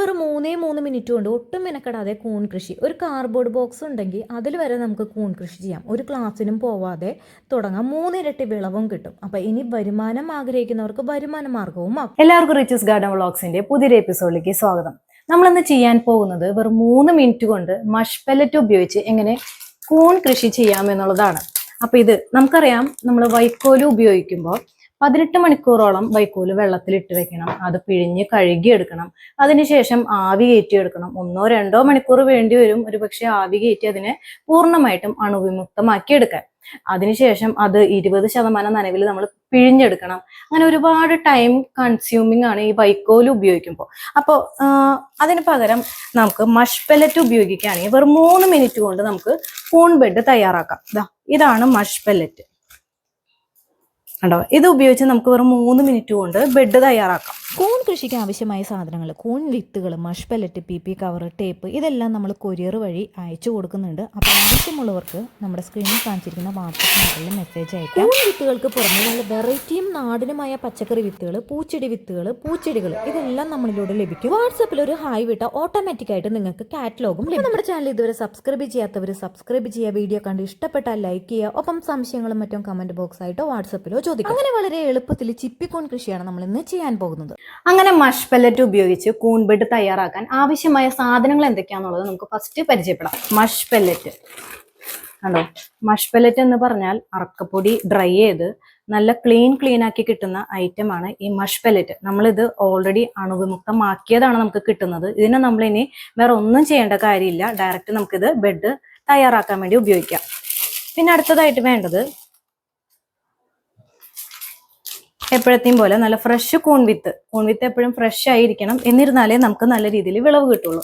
വെറും മൂന്നേ മൂന്ന് മിനിറ്റ് കൊണ്ട് ഒട്ടും മെനക്കെടാതെ കൂൺ കൃഷി. ഒരു കാർഡ്ബോർഡ് ബോക്സ് ഉണ്ടെങ്കിൽ അതിൽ വരെ നമുക്ക് കൂൺ കൃഷി ചെയ്യാം. ഒരു ക്ലാസ്സിനും പോവാതെ തുടങ്ങാം. മൂന്നിരട്ടി വിളവും കിട്ടും. അപ്പോൾ ഇനി വരുമാനം ആഗ്രഹിക്കുന്നവർക്ക് വരുമാന മാർഗവും എല്ലാവർക്കും റിച്ചസ് ഗാർഡൻ വ്ളോഗ്സിന്റെ പുതിയൊരു എപ്പിസോഡിലേക്ക് സ്വാഗതം. നമ്മൾ ഇന്ന് ചെയ്യാൻ പോകുന്നത് വെറും മൂന്ന് മിനിറ്റ് കൊണ്ട് മഷ് പെല്ലറ്റ് ഉപയോഗിച്ച് എങ്ങനെ കൂൺ കൃഷി ചെയ്യാമെന്നുള്ളതാണ്. അപ്പൊ ഇത് നമുക്കറിയാം നമ്മൾ വൈക്കോൽ ഉപയോഗിക്കുമ്പോൾ പതിനെട്ട് മണിക്കൂറോളം വൈക്കോൽ വെള്ളത്തിലിട്ട് വെക്കണം. അത് പിഴിഞ്ഞ് കഴുകിയെടുക്കണം. അതിനുശേഷം ആവി കയറ്റിയെടുക്കണം. ഒന്നോ രണ്ടോ മണിക്കൂർ വേണ്ടി വരും ഒരു പക്ഷെ ആവി കയറ്റി അതിനെ പൂർണമായിട്ടും അണുവിമുക്തമാക്കി എടുക്കാൻ അതിനുശേഷം അത് ഇരുപത് ശതമാനം നനവിൽ നമ്മൾ പിഴിഞ്ഞെടുക്കണം. അങ്ങനെ ഒരുപാട് ടൈം കൺസ്യൂമിങ് ആണ് ഈ വൈക്കോൽ ഉപയോഗിക്കുമ്പോൾ അപ്പോൾ അതിന് പകരം നമുക്ക് മഷ് പെല്ലറ്റ് ഉപയോഗിക്കുകയാണെങ്കിൽ വെറും മൂന്ന് മിനിറ്റ് കൊണ്ട് നമുക്ക് കൂൺ ബെഡ് തയ്യാറാക്കാം. ഇതാണ് മഷ് പെല്ലറ്റ് കണ്ടോ? ഇത് ഉപയോഗിച്ച് നമുക്ക് വെറും മൂന്ന് മിനിറ്റ് കൊണ്ട് ബെഡ് തയ്യാറാക്കാം. കൃഷിക്ക് ആവശ്യമായ സാധനങ്ങൾ കൂൺ വിത്തുകൾ മഷ് pellet P P cover tape ഇതെല്ലാം നമ്മൾ കൊരിയർ വഴി അയച്ചു കൊടുക്കുന്നുണ്ട്. അപ്പോൾ ആവശ്യമുള്ളവർക്ക് നമ്മുടെ സ്ക്രീനിൽ കാണിച്ചിരിക്കുന്ന വാട്സപ്പ് നമ്പറിൽ മെസ്സേജ് അയക്കാം. കൂൺ വിത്തുകൾക്ക് പുറമെ നല്ല വെറൈറ്റിയും നാടിനുമായ പച്ചക്കറി വിത്തുകൾ പൂച്ചെടി വിത്തുകൾ പൂച്ചെടികൾ ഇതെല്ലാം നമ്മളിലൂടെ ലഭിക്കും. വാട്സപ്പിൽ ഒരു ഹായ് വിട്ട ഓട്ടോമാറ്റിക്കായിട്ട് നിങ്ങൾക്ക് കാറ്റലോഗും ലഭിക്കും. നമ്മുടെ ചാനൽ ഇതുവരെ സബ്സ്ക്രൈബ് ചെയ്യാത്തവർ സബ്സ്ക്രൈബ് ചെയ്യുക വീഡിയോ കണ്ട് ഇഷ്ടപ്പെട്ടാൽ ലൈക്ക് ചെയ്യുക ഒപ്പം സംശയങ്ങളും മറ്റും കമന്റ് ബോക്സ് ആയിട്ടോ വാട്സപ്പിലോ ചോദിക്കും. അങ്ങനെ വളരെ എളുപ്പത്തിൽ ചിപ്പിക്കോൺ കൃഷിയാണ് നമ്മൾ ഇന്ന് ചെയ്യാൻ പോകുന്നത്. അങ്ങനെ മഷ് പെല്ലറ്റ് ഉപയോഗിച്ച് കൂൺ ബെഡ് തയ്യാറാക്കാൻ ആവശ്യമായ സാധനങ്ങൾ എന്തൊക്കെയാണെന്നുള്ളത് നമുക്ക് ഫസ്റ്റ് പരിചയപ്പെടാം. മഷ് പെല്ലറ്റ് കണ്ടോ? മഷ് പെല്ലറ്റ് എന്ന് പറഞ്ഞാൽ അറക്കപ്പൊടി ഡ്രൈ ചെയ്ത് നല്ല ക്ലീൻ ക്ലീൻ ആക്കി കിട്ടുന്ന ഐറ്റം ആണ് ഈ മഷ് പെല്ലറ്റ് നമ്മളിത് ഓൾറെഡി അണുവിമുക്തമാക്കിയതാണ് നമുക്ക് കിട്ടുന്നത്. ഇതിനെ നമ്മൾ ഇനി വേറെ ഒന്നും ചെയ്യേണ്ട കാര്യമില്ല. ഡയറക്റ്റ് നമുക്കിത് ബെഡ് തയ്യാറാക്കാൻ വേണ്ടി ഉപയോഗിക്കാം. പിന്നെ അടുത്തതായിട്ട് വേണ്ടത് എപ്പോഴത്തെയും പോലെ നല്ല ഫ്രഷ് കൂൺവിത്ത് കൂൺവിത്ത് എപ്പോഴും ഫ്രഷ് ആയിരിക്കണം. എന്നിരുന്നാലേ നമുക്ക് നല്ല രീതിയിൽ വിളവ് കിട്ടുള്ളൂ.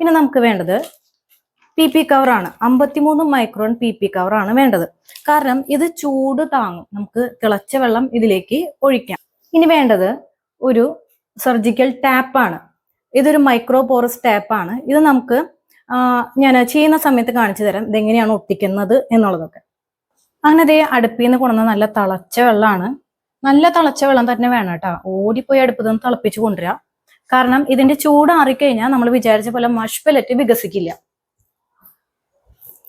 പിന്നെ നമുക്ക് വേണ്ടത് പി പി കവറാണ് അമ്പത്തിമൂന്ന് മൈക്രോൺ പി പി കവറാണ് വേണ്ടത്. കാരണം ഇത് ചൂട് താങ്ങും. നമുക്ക് തിളച്ച വെള്ളം ഇതിലേക്ക് ഒഴിക്കാം. ഇനി വേണ്ടത് ഒരു സർജിക്കൽ ടാപ്പാണ് ഇതൊരു മൈക്രോ പോറസ് ടാപ്പാണ് ഇത് നമുക്ക് ഞാൻ ചെയ്യുന്ന സമയത്ത് കാണിച്ചു തരാം ഇതെങ്ങനെയാണ് ഒട്ടിക്കുന്നത് എന്നുള്ളതൊക്കെ. അങ്ങനെ ദേ അടുപ്പിൽ നിന്ന് കൊണ്ടുവന്ന നല്ല തിളച്ച വെള്ളമാണ്. നല്ല തിളച്ച വെള്ളം തന്നെ വേണം കേട്ടോ. ഓടിപ്പോയി അടുപ്പത്ത് നിന്ന് തിളപ്പിച്ച് കൊണ്ടുവരിക കാരണം ഇതിന്റെ ചൂട് ആറിക്കഴിഞ്ഞാൽ നമ്മൾ വിചാരിച്ച പോലെ മഷ് പെല്ലറ്റ് വികസിക്കില്ല.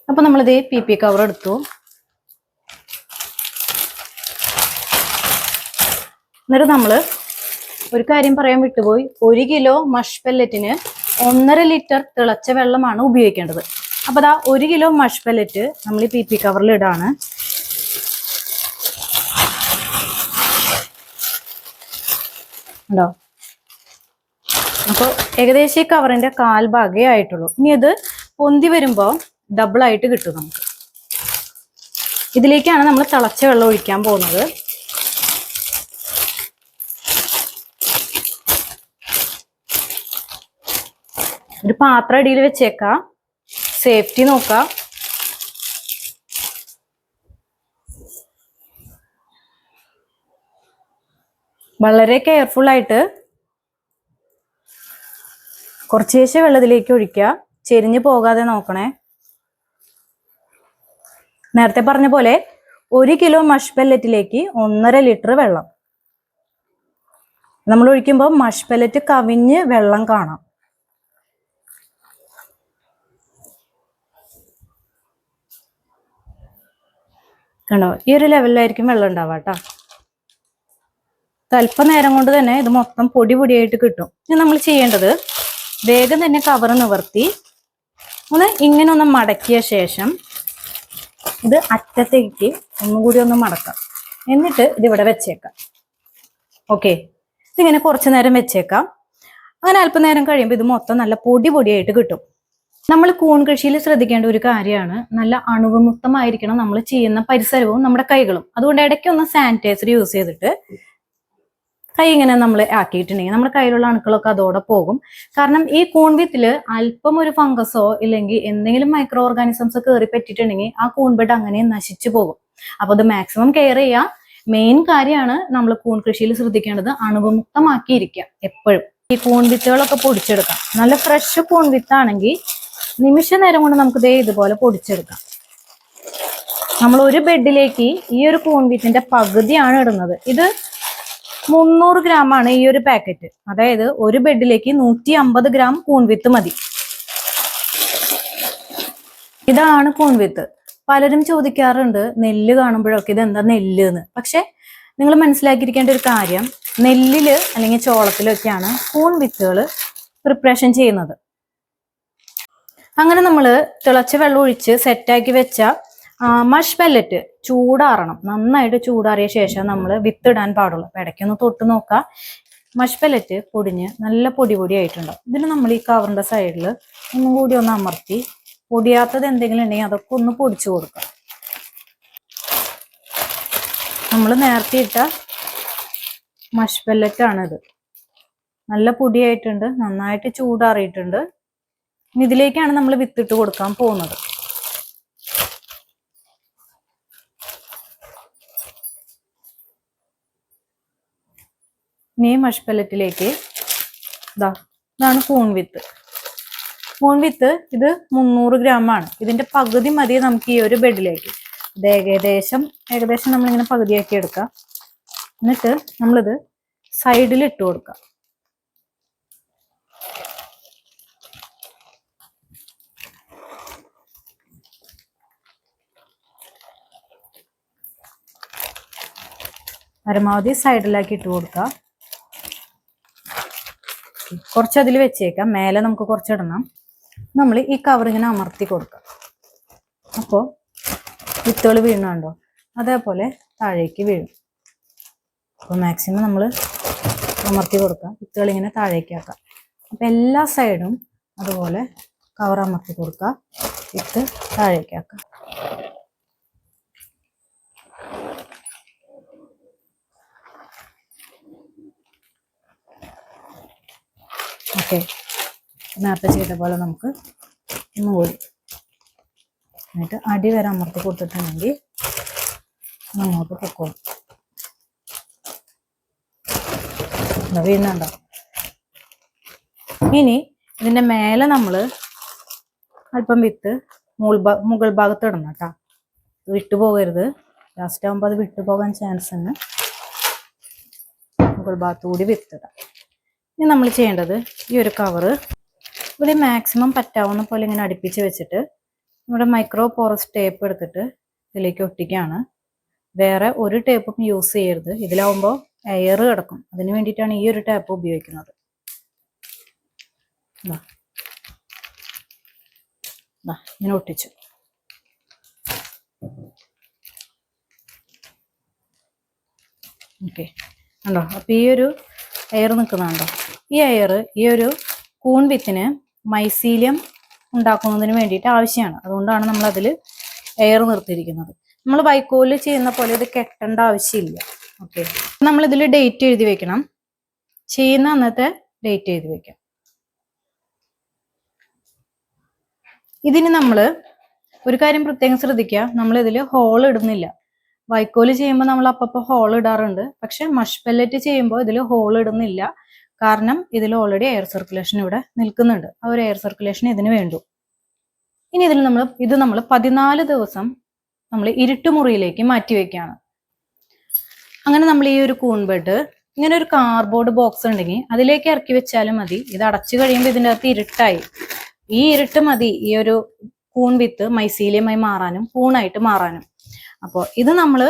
അപ്പൊ നമ്മളിത് പി പി കവർ എടുത്തു. എന്നിട്ട് നമ്മൾ ഒരു കാര്യം പറയാൻ വിട്ടുപോയി. ഒരു കിലോ മഷ് പെല്ലറ്റിന് ഒന്നര ലിറ്റർ തിളച്ച വെള്ളമാണ് ഉപയോഗിക്കേണ്ടത്. അപ്പൊ അതാ ഒരു കിലോ മഷ് പെല്ലറ്റ് നമ്മൾ ഈ പി പി കവറിൽ ഇടാണ്. ഉണ്ടോ? അപ്പോൾ ഏകദേശം ഈ കവറിന്റെ കാൽഭാഗേ ആയിട്ടുള്ളൂ. ഇനി അത് പൊന്തി വരുമ്പോൾ ഡബിൾ ആയിട്ട് കിട്ടും നമുക്ക്. ഇതിലേക്കാണ് നമ്മൾ തിളച്ച വെള്ളം ഒഴിക്കാൻ പോകുന്നത്. ഒരു പാത്രം അടിയിൽ വെച്ചേക്കാം. സേഫ്റ്റി നോക്കാം. വളരെ കെയർഫുൾ ആയിട്ട് കുറച്ചേശ്ശെ വെള്ളത്തിലേക്ക് ഒഴിക്കുക. ചെരിഞ്ഞു പോകാതെ നോക്കണേ. നേരത്തെ പറഞ്ഞ പോലെ ഒരു കിലോ മഷ് പെല്ലറ്റിലേക്ക് ഒന്നര ലിറ്റർ വെള്ളം. നമ്മൾ ഒഴിക്കുമ്പോൾ മഷ് പെല്ലറ്റ് കവിഞ്ഞ് വെള്ളം കാണാം. കണ്ടോ? ഈ ഒരു ലെവലിലായിരിക്കും വെള്ളം ഉണ്ടാവുക കേട്ടോ. അല്പനേരം കൊണ്ട് തന്നെ ഇത് മൊത്തം പൊടി പൊടിയായിട്ട് കിട്ടും. ഇനി നമ്മൾ ചെയ്യേണ്ടത് വേഗം തന്നെ കവർ നിവർത്തി. ഒന്ന് ഇങ്ങനെ ഒന്ന് മടക്കിയ ശേഷം ഇത് അറ്റത്തേക്ക് ഒന്നും കൂടി ഒന്ന് മടക്കാം. എന്നിട്ട് ഇതിവിടെ വെച്ചേക്കാം. ഓക്കെ ഇതിങ്ങനെ കുറച്ച് നേരം വെച്ചേക്കാം. അങ്ങനെ അല്പനേരം കഴിയുമ്പോൾ ഇത് മൊത്തം നല്ല പൊടി പൊടിയായിട്ട് കിട്ടും. നമ്മൾ കൂൺ കൃഷിയിൽ ശ്രദ്ധിക്കേണ്ട ഒരു കാര്യമാണ്. നല്ല അണുവിമുക്തമായിരിക്കണം നമ്മൾ ചെയ്യുന്ന പരിസരവും നമ്മുടെ കൈകളും. അതുകൊണ്ട് ഇടയ്ക്ക് ഒന്ന് സാനിറ്റൈസർ യൂസ് ചെയ്തിട്ട് കൈ ഇങ്ങനെ നമ്മൾ ആക്കിയിട്ടുണ്ടെങ്കിൽ നമ്മുടെ കയ്യിലുള്ള അണുക്കളൊക്കെ അതോടെ പോകും. കാരണം ഈ കൂൺവിത്തിൽ അല്പം ഒരു ഫംഗസോ ഇല്ലെങ്കിൽ എന്തെങ്കിലും മൈക്രോ ഓർഗാനിസംസ് കയറി പറ്റിയിട്ടുണ്ടെങ്കിൽ ആ കൂൺബെഡ് അങ്ങനെ നശിച്ചു പോകും. അപ്പൊ അത് മാക്സിമം കെയർ ചെയ്യുക മെയിൻ കാര്യമാണ് നമ്മൾ കൂൺ കൃഷിയിൽ ശ്രദ്ധിക്കേണ്ടത് അണുവിമുക്തമാക്കിയിരിക്കുക എപ്പോഴും. ഈ കൂൺ വിത്തുകളൊക്കെ പൊടിച്ചെടുക്കാം. നല്ല ഫ്രഷ് കൂൺ വിത്താണെങ്കിൽ നിമിഷ നേരം കൊണ്ട് നമുക്ക് ദേ ഇതുപോലെ പൊടിച്ചെടുക്കാം. നമ്മൾ ഒരു ബെഡിലേക്ക് ഈ ഒരു കൂൺ വിത്തിന്റെ പകുതിയാണ് ഇടുന്നത്. ഇത് മുന്നൂറ് ഗ്രാം ആണ് ഈ ഒരു പാക്കറ്റ്. അതായത് ഒരു ബെഡിലേക്ക് നൂറ്റി അമ്പത് ഗ്രാം കൂൺവിത്ത് മതി. ഇതാണ് കൂൺവിത്ത് പലരും ചോദിക്കാറുണ്ട് നെല്ല് കാണുമ്പോഴൊക്കെ ഇത് എന്താ നെല്ല് എന്ന് പക്ഷെ നിങ്ങൾ മനസ്സിലാക്കിയിരിക്കേണ്ട ഒരു കാര്യം നെല്ലിൽ അല്ലെങ്കിൽ ചോളത്തിലൊക്കെയാണ് കൂൺ വിത്തുകൾ പ്രിപ്പറേഷൻ ചെയ്യുന്നത്. അങ്ങനെ നമ്മൾ തിളച്ച വെള്ളം ഒഴിച്ച് സെറ്റാക്കി വെച്ച മഷ് പെല്ലറ്റ് ചൂടാറണം. നന്നായിട്ട് ചൂടാറിയ ശേഷം നമ്മൾ വിത്തിടാൻ പാടുള്ളൂ. ഇടയ്ക്കൊന്ന് തൊട്ട് നോക്കാം. മഷ് പെല്ലറ്റ് പൊടിഞ്ഞ് നല്ല പൊടി പൊടി ആയിട്ടുണ്ടാവും ഇതിന് നമ്മൾ ഈ കവറിന്റെ സൈഡിൽ ഒന്നും കൂടി ഒന്ന് അമർത്തി പൊടിയാത്തത് എന്തെങ്കിലും ഉണ്ടെങ്കിൽ അതൊക്കെ ഒന്ന് പൊടിച്ചു കൊടുക്കാം. നമ്മൾ നേരത്തെ ഇട്ട മഷ് പെല്ലറ്റാണിത് നല്ല പൊടിയായിട്ടുണ്ട് നന്നായിട്ട് ചൂടാറിയിട്ടുണ്ട്. ഇതിലേക്കാണ് നമ്മൾ വിത്തിട്ട് കൊടുക്കാൻ പോകുന്നത്. ഇനി മഷ് ഇതാ ഇതാണ് കൂൺ വിത്ത് കൂൺ വിത്ത് ഇത് മുന്നൂറ് ഗ്രാം ആണ്. ഇതിന്റെ പകുതി മതി നമുക്ക് ഈ ഒരു ബെഡിലേക്ക്. ഇത് ഏകദേശം ഏകദേശം നമ്മളിങ്ങനെ പകുതിയാക്കി എടുക്കാം. എന്നിട്ട് നമ്മളിത് സൈഡിൽ ഇട്ട് കൊടുക്കാം. പരമാവധി സൈഡിലാക്കി ഇട്ട് കൊടുക്കുക കുറച്ച് അതിൽ വെച്ചേക്കാം. മേലെ നമുക്ക് കുറച്ചിടണം. നമ്മൾ ഈ കവർ ഇങ്ങനെ അമർത്തി കൊടുക്കാം. അപ്പോൾ വിത്തുകൾ വീണുണ്ടോ അതേപോലെ താഴേക്ക് വീഴും. അപ്പോൾ മാക്സിമം നമ്മൾ അമർത്തി കൊടുക്കാം. വിത്തുകൾ ഇങ്ങനെ താഴേക്ക് ആക്കാം. അപ്പം എല്ലാ സൈഡും അതുപോലെ കവർ അമർത്തി കൊടുക്കുക വിത്ത് താഴേക്ക് ആക്കാം. ഓക്കെ. നേരത്തെ ചെയ്ത പോലെ നമുക്ക് ഒന്ന് പോയി. എന്നിട്ട് അടി വരെ അമർത്തി കൊടുത്തിട്ടുണ്ടെങ്കിൽ നമ്മൾക്ക് പൊക്കോളും. ഇതാ വീഴുന്നുണ്ടോ ഇനി ഇതിന്റെ മേലെ നമ്മൾ അല്പം വിത്ത് മുകൾ മുകൾ ഭാഗത്ത് ഇടണം കേട്ടോ. വിട്ടു പോകരുത്. ലാസ്റ്റ് ആകുമ്പോൾ അത് വിട്ടു പോകാൻ ചാൻസ് ഉണ്ട് മുകൾ ഭാഗത്തുകൂടി വിത്തിടാം ഇനി നമ്മൾ ചെയ്യേണ്ടത് ഈ ഒരു കവറ് ഇവിടെ മാക്സിമം പറ്റാവുന്ന പോലെ ഇങ്ങനെ അടുപ്പിച്ച് വെച്ചിട്ട് നമ്മുടെ മൈക്രോ പോറസ് ടേപ്പ് എടുത്തിട്ട് ഇതിലേക്ക് ഒട്ടിക്കുകയാണ്. വേറെ ഒരു ടേപ്പും യൂസ് ചെയ്യരുത്. ഇതിലാവുമ്പോൾ എയർ കിടക്കും. അതിന് വേണ്ടിയിട്ടാണ് ഈ ഒരു ടേപ്പ് ഉപയോഗിക്കുന്നത്. ഇങ്ങനെ ഒട്ടിച്ചു. ഓക്കെ ഉണ്ടോ അപ്പൊ ഈ ഒരു എയർ നിൽക്കുന്നുണ്ടോ? ഈ എയർ ഈ ഒരു കൂൺ വിത്തിന് മൈസീലിയം ഉണ്ടാക്കുന്നതിന് വേണ്ടിയിട്ട് ആവശ്യമാണ്. അതുകൊണ്ടാണ് നമ്മൾ അതിൽ എയർ നിർത്തിയിരിക്കുന്നത്. നമ്മൾ വൈക്കോൽ ചെയ്യുന്ന പോലെ ഇത് കെട്ടേണ്ട ആവശ്യമില്ല. ഓക്കെ നമ്മളിതിൽ ഡേറ്റ് എഴുതി വെക്കണം. ചെയ്യുന്ന അന്നത്തെ ഡേറ്റ് എഴുതി വെക്കാം. ഇതിന് നമ്മൾ ഒരു കാര്യം പ്രത്യേകം ശ്രദ്ധിക്കുക. നമ്മളിതിൽ ഹോൾ ഇടുന്നില്ല. വൈക്കോൽ ചെയ്യുമ്പോൾ നമ്മൾ അപ്പപ്പോൾ ഹോൾ ഇടാറുണ്ട്. പക്ഷെ മഷ് പെല്ലറ്റ് ചെയ്യുമ്പോൾ ഇതിൽ ഹോൾ ഇടുന്നില്ല. കാരണം ഇതിൽ ഓൾറെഡി എയർ സർക്കുലേഷൻ ഇവിടെ നിൽക്കുന്നുണ്ട്. ആ ഒരു എയർ സർക്കുലേഷൻ ഇതിന് വേണ്ടു. ഇനി ഇതിൽ നമ്മൾ ഇത് നമ്മൾ പതിനാല് ദിവസം നമ്മൾ ഇരുട്ടുമുറിയിലേക്ക് മാറ്റി വയ്ക്കുകയാണ് അങ്ങനെ നമ്മൾ ഈ ഒരു കൂൺ ബെഡ് ഇങ്ങനെ ഒരു കാർബോർഡ് ബോക്സ് ഉണ്ടെങ്കിൽ അതിലേക്ക് ഇറക്കി വെച്ചാലും മതി. ഇത് അടച്ചു കഴിയുമ്പോൾ ഇതിന്റെ അകത്ത് ഇരുട്ടായി. ഈ ഇരുട്ട് മതി. ഈ ഒരു കൂൺ വിത്ത് മൈസീലിയമായി മാറാനും കൂണായിട്ട് മാറാനും. അപ്പോൾ ഇത് നമ്മൾ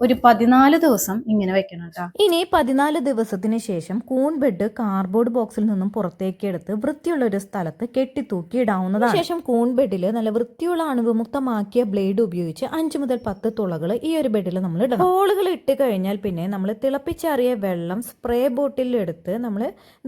ഒരു പതിനാല് ദിവസം ഇങ്ങനെ വെക്കണം കേട്ടോ. ഇനി പതിനാല് ദിവസത്തിന് ശേഷം കൂൺ ബെഡ് കാർഡ്ബോർഡ് ബോക്സിൽ നിന്നും പുറത്തേക്ക് എടുത്ത് വൃത്തിയുള്ള ഒരു സ്ഥലത്ത് കെട്ടിത്തൂക്കി ഇടാവുന്നതാണ്. ശേഷം കൂൺ ബെഡിൽ നല്ല വൃത്തിയുള്ള അണുവിമുക്തമാക്കിയ ബ്ലേഡ് ഉപയോഗിച്ച് അഞ്ച് മുതൽ പത്ത് തുളകൾ ഈ ഒരു ബെഡിൽ നമ്മൾ ഇടണം. ഹോളുകൾ ഇട്ട് കഴിഞ്ഞാൽ പിന്നെ നമ്മൾ തിളപ്പിച്ചാറിയ വെള്ളം സ്പ്രേ ബോട്ടിൽ എടുത്ത് നമ്മൾ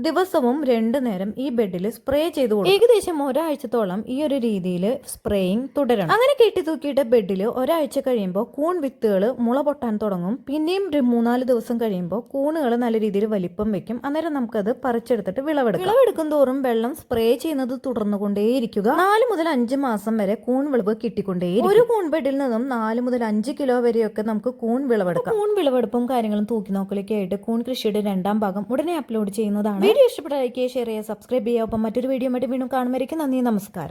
ദിവസവും രണ്ടു നേരം ഈ ബെഡിൽ സ്പ്രേ ചെയ്തു കൊടുക്കും ഏകദേശം ഒരാഴ്ചത്തോളം ഈ ഒരു രീതിയിൽ സ്പ്രേയിങ് തുടരണം. അങ്ങനെ കെട്ടിത്തൂക്കിയിട്ട ബെഡിൽ ഒരാഴ്ച കഴിയുമ്പോൾ കൂൺ വിത്തുകൾ മുള പൊട്ടാൻ തുടങ്ങും. പിന്നെയും ഒരു മൂന്നാൽ ദിവസം കഴിയുമ്പോൾ കൂണുകൾ നല്ല രീതിയിൽ വലിപ്പം വെക്കും. അന്നേരം നമുക്കത് പറിച്ചെടുത്തിട്ട് വിളവെടുക്കും. വിളവെടുക്കും തോറും വെള്ളം സ്പ്രേ ചെയ്യുന്നത് തുടർന്നു തുടർന്നുകൊണ്ടേയിരിക്കുക നാല് മുതൽ അഞ്ച് മാസം വരെ കൂൺ വിളവ് കിട്ടിക്കൊണ്ടേ ഒരു കൂൺ ബെഡിൽ നിന്നും നാല് മുതൽ അഞ്ച് കിലോ വരെയൊക്കെ നമുക്ക് കൂൺ വിളവെടുക്കാം. കൂൺ വിളവെടുപ്പും കാര്യങ്ങളും തൂക്കി നോക്കലൊക്കെ ആയിട്ട് കൂൺ കൃഷിയുടെ രണ്ടാം ഭാഗം ഉടനെ അപ്ലോഡ് ചെയ്യുന്നതാണ്. വീഡിയോ ഇഷ്ടപ്പെട്ട ലൈക്ക് ചെയ്യുക ഷെയർ ചെയ്യുക സബ്സ്ക്രൈബ് ചെയ്യുക. ഒപ്പം മറ്റൊരു വീഡിയോ ആയിട്ട് വീണ്ടും കാണുമായിരിക്കും. നന്ദി നമസ്കാരം.